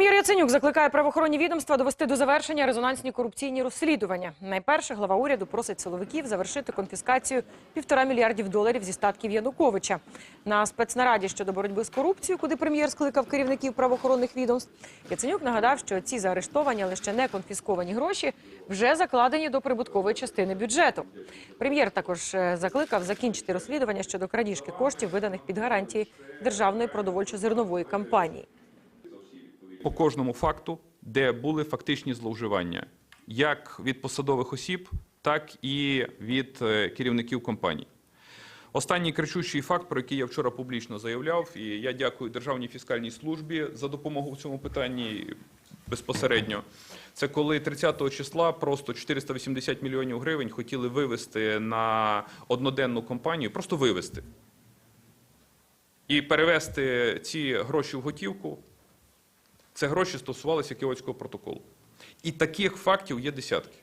Прем'єр Яценюк закликає правоохоронні відомства довести до завершення резонансні корупційні розслідування. Найперше глава уряду просить силовиків завершити конфіскацію півтора мільярдів доларів зі статків Януковича. На спецнараді щодо боротьби з корупцією, куди прем'єр скликав керівників правоохоронних відомств, Яценюк нагадав, що ці заарештовані, але ще не конфісковані гроші вже закладені до прибуткової частини бюджету. Прем'єр також е, закликав закінчити розслідування щодо крадіжки коштів, виданих під гарантії державної продовольчо-зернової кампанії. По кожному факту, де були фактичні зловживання, як від посадових осіб, так і від е, керівників компаній. Останній кричущий факт, про який я вчора публічно заявляв, і я дякую Державній фіскальній службі за допомогу в цьому питанні безпосередньо. Це коли 30 числа просто 480 мільйонів гривень хотіли вивести на одноденну компанію, просто вивести. І перевести ці гроші в готівку. Це гроші стосувалися Кіотського протоколу. І таких фактів є десятки.